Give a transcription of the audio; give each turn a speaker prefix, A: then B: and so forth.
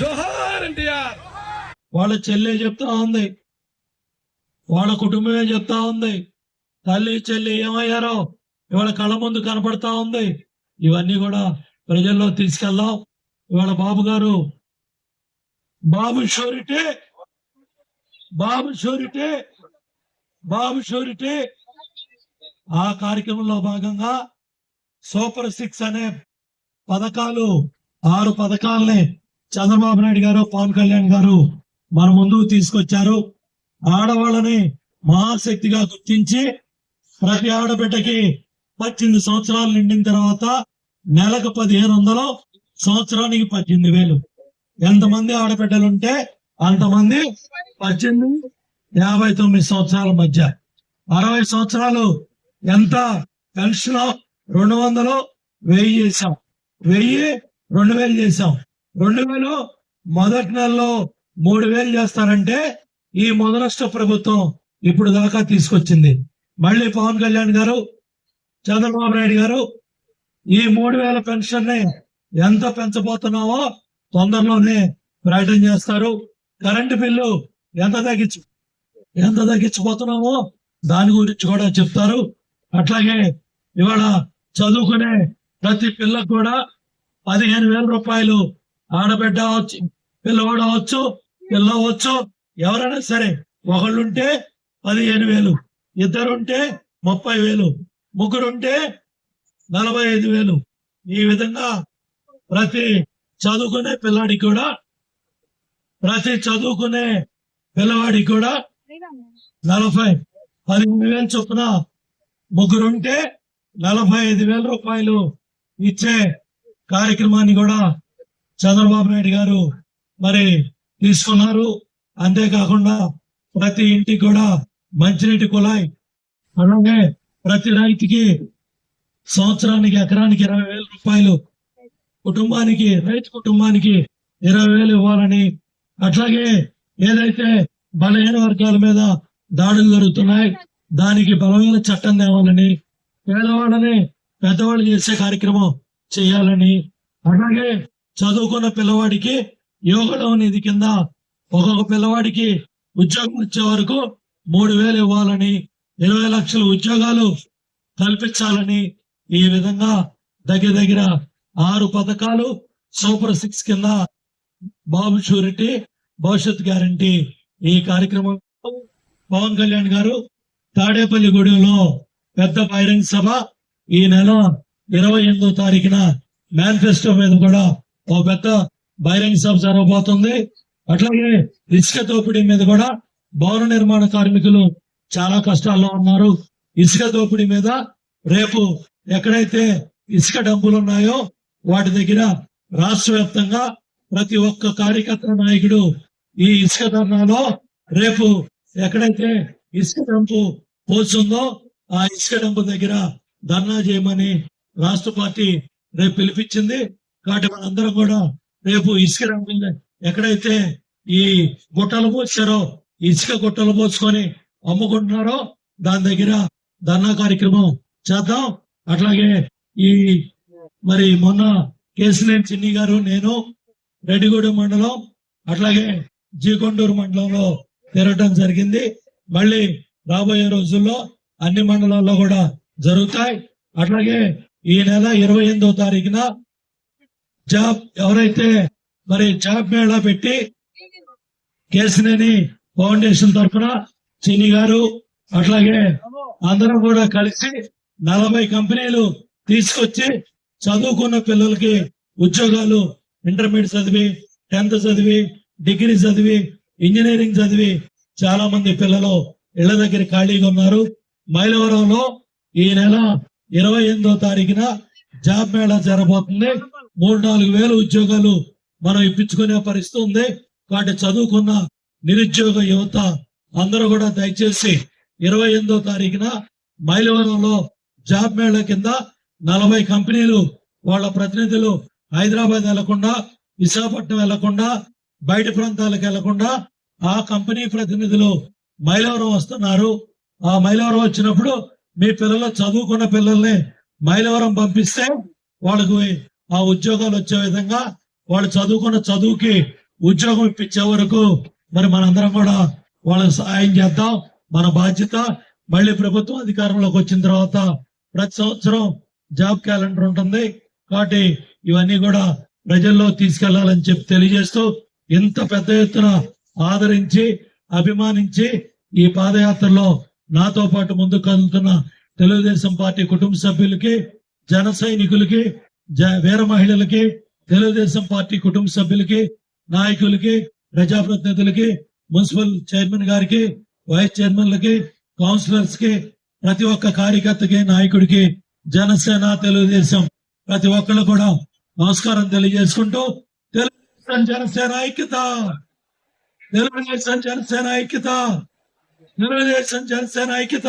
A: జోహార్ ఎన్టీఆర్.
B: వాళ్ళ చెల్లె చెప్తా ఉంది. వాళ్ళ కుటుంబమే చెప్తా ఉంది. తల్లి చెల్లి ఏమయ్యారో ఇవాళ కళ్ళ ముందు కనపడతా ఉంది. ఇవన్నీ కూడా ప్రజల్లో తీసుకెళ్దాం. ఇవాళ బాబు గారు Babu surety Babu surety Babu surety. ఆ కార్యక్రమంలో భాగంగా సూపర్ సిక్స్ అనే పథకాలు ఆరు పథకాలని చంద్రబాబు నాయుడు గారు పవన్ కళ్యాణ్ గారు మన ముందుకు తీసుకొచ్చారు. ఆడవాళ్ళని మహాశక్తిగా గుర్తించి ప్రతి ఆడబిడ్డకి పద్దెనిమిది సంవత్సరాలు నిండిన తర్వాత నెలకు పదిహేను వందలు సంవత్సరానికి పద్దెనిమిది వేలు. ఎంతమంది ఆడబిడ్డలు ఉంటే అంతమంది పద్దెనిమిది యాభై తొమ్మిది సంవత్సరాల మధ్య. అరవై సంవత్సరాలు ఎంత? పెన్షన్ రెండు వందలు వెయ్యి చేశాం. వెయ్యి రెండు వేలు చేశాం. రెండు వేలు మొదటి నెలలో మూడు వేలు చేస్తారంటే ఈ మొదలష్ట ప్రభుత్వం ఇప్పుడు దాకా తీసుకొచ్చింది. మళ్ళీ పవన్ కళ్యాణ్ గారు చంద్రబాబు నాయుడు గారు ఈ మూడు వేల పెన్షన్ని ఎంత పెంచబోతున్నావో తొందరలోనే ప్రకటన చేస్తారు. కరెంటు బిల్లు ఎంత తగ్గించు ఎంత తగ్గించబోతున్నామో దాని గురించి కూడా చెప్తారు. అట్లాగే ఇవాళ చదువుకునే ప్రతి పిల్లకు కూడా పదిహేను వేల రూపాయలు ఆడబిడ్డ అవచ్చు పిల్లవాడు అవచ్చు పిల్లవచ్చు ఎవరైనా సరే ఒకళ్ళుంటే పదిహేను వేలు ఇద్దరుంటే ముప్పై వేలు ముగ్గురుంటే నలభై ఐదు వేలు. ఈ విధంగా ప్రతి చదువుకునే పిల్లాడికి కూడా ప్రతి చదువుకునే పిల్లవాడికి కూడా నలభై పదిహేను వేలు చొప్పున ముగ్గురుంటే నలభై ఐదు వేల రూపాయలు ఇచ్చే కార్యక్రమాన్ని కూడా చంద్రబాబు నాయుడు గారు మరి తీసుకున్నారు. అంతేకాకుండా ప్రతి ఇంటికి కూడా మంచినీటి కుళాయి అలాగే ప్రతి రైతుకి సంవత్సరానికి ఎకరానికి ఇరవై వేల రూపాయలు కుటుంబానికి రైతు కుటుంబానికి ఇరవై వేలు ఇవ్వాలని. అట్లాగే ఏదైతే బలహీన వర్గాల మీద దాడులు జరుగుతున్నాయి దానికి బలమైన చట్టం తేవాలని పేదవాళ్ళని పెద్దవాళ్ళు చేసే కార్యక్రమం చేయాలని. అలాగే చదువుకున్న పిల్లవాడికి యోగలో నిధి కింద ఒక్కొక్క పిల్లవాడికి ఉద్యోగం వచ్చే వరకు మూడు వేలు ఇవ్వాలని ఇరవై లక్షల ఉద్యోగాలు కల్పించాలని ఈ విధంగా దగ్గర దగ్గర ఆరు పథకాలు సూపర్ సిక్స్ కింద బాబు షూరిటీ భవిష్యత్ గ్యారంటీ ఈ కార్యక్రమం. పవన్ కళ్యాణ్ గారు తాడేపల్లి గూడెంలో పెద్ద బహిరంగ సభ ఈ నెల ఇరవై ఎనిమిదో తారీఖున మేనిఫెస్టో మీద కూడా ఒక పెద్ద బహిరంగ సభ జరగబోతుంది. అట్లాగే ఇసుక దోపిడీ మీద కూడా భవన నిర్మాణ కార్మికులు చాలా కష్టాల్లో ఉన్నారు. ఇసుక దోపిడీ మీద రేపు ఎక్కడైతే ఇసుక డబ్బులు ఉన్నాయో వాటి దగ్గర రాష్ట్ర వ్యాప్తంగా ప్రతి ఒక్క కార్యకర్త నాయకుడు ఈ ఇసుక ధర్నాలో రేపు ఎక్కడైతే ఇసుక డంపు పోతుందో ఆ ఇసుక డంపు దగ్గర ధర్నా చేయమని రాష్ట్ర పార్టీ రేపు పిలిపించింది. కాబట్టి మనందరం కూడా రేపు ఇసుక రంగులు ఎక్కడైతే ఈ గుట్టలు పోసారో ఇసుక గుట్టలు పోసుకొని అమ్ముకుంటున్నారో దాని దగ్గర ధర్నా కార్యక్రమం చేద్దాం. అట్లాగే ఈ మరి మొన్న కేసినేని చిన్ని గారు నేను రెడ్డిగూడెం మండలం అట్లాగే జీకొండూరు మండలంలో తిరగడం జరిగింది. మళ్ళీ రాబోయే రోజుల్లో అన్ని మండలాల్లో కూడా జరుగుతాయి. అట్లాగే ఈ నెల ఇరవై ఎనిమిదో తారీఖున జాబ్ ఎవరైతే మరి జాబ్ మేళా పెట్టి కేసినేని ఫౌండేషన్ తరఫున చిన్ని గారు అట్లాగే అందరం కూడా కలిసి నలభై కంపెనీలు తీసుకొచ్చి చదువుకున్న పిల్లలకి ఉద్యోగాలు ఇంటర్మీడియట్ చదివి టెన్త్ చదివి డిగ్రీ చదివి ఇంజనీరింగ్ చదివి చాలా మంది పిల్లలు ఇళ్ళ దగ్గర ఖాళీగా ఉన్నారు. మైలవరంలో ఈ నెల ఇరవై ఎనిమిదో తారీఖున జాబ్ మేళా జరగబోతుంది మూడు నాలుగు వేల ఉద్యోగాలు మనం ఇప్పించుకునే పరిస్థితి ఉంది. వాటి చదువుకున్న నిరుద్యోగ యువత అందరూ కూడా దయచేసి ఇరవై ఎనిమిదో తారీఖున మైలవరంలో జాబ్ మేళ కింద నలభై కంపెనీలు వాళ్ళ ప్రతినిధులు హైదరాబాద్ వెళ్ళకుండా విశాఖపట్నం వెళ్ళకుండా బయట ప్రాంతాలకు వెళ్ళకుండా ఆ కంపెనీ ప్రతినిధులు మైలవరం వస్తున్నారు. ఆ మైలవరం వచ్చినప్పుడు మీ పిల్లలు చదువుకున్న పిల్లల్ని మైలవరం పంపిస్తే వాళ్ళకు ఆ ఉద్యోగాలు వచ్చే విధంగా వాళ్ళు చదువుకున్న చదువుకి ఉద్యోగం ఇప్పించే వరకు మరి మనందరం కూడా వాళ్ళకి సహాయం చేద్దాం. మన బాధ్యత మళ్ళీ ప్రభుత్వం అధికారంలోకి వచ్చిన తర్వాత ప్రతి సంవత్సరం జాబ్ క్యాలెండర్ ఉంటుంది. కాబట్టి ఇవన్నీ కూడా ప్రజల్లో తీసుకెళ్ళాలని చెప్పి తెలియజేస్తూ ఇంత పెద్ద ఎత్తున ఆదరించి అభిమానించి ఈ పాదయాత్రలో నాతో పాటు ముందుకు కదులుతున్న తెలుగుదేశం పార్టీ కుటుంబ సభ్యులకి జన సైనికులకి వీర మహిళలకి తెలుగుదేశం పార్టీ కుటుంబ సభ్యులకి నాయకులకి ప్రజాప్రతినిధులకి మున్సిపల్ చైర్మన్ గారికి వైస్ చైర్మన్లకి కౌన్సిలర్స్కి ప్రతి ఒక్క కార్యకర్తకి నాయకుడికి జనసేన తెలుగుదేశం ప్రతి ఒక్కళ్ళు కూడా నమస్కారం తెలియజేసుకుంటూ తెలుగుదేశం జనసేన ఐక్యత! తెలుగుదేశం జనసేన ఐక్యత! తెలుగుదేశం జనసేన ఐక్యత!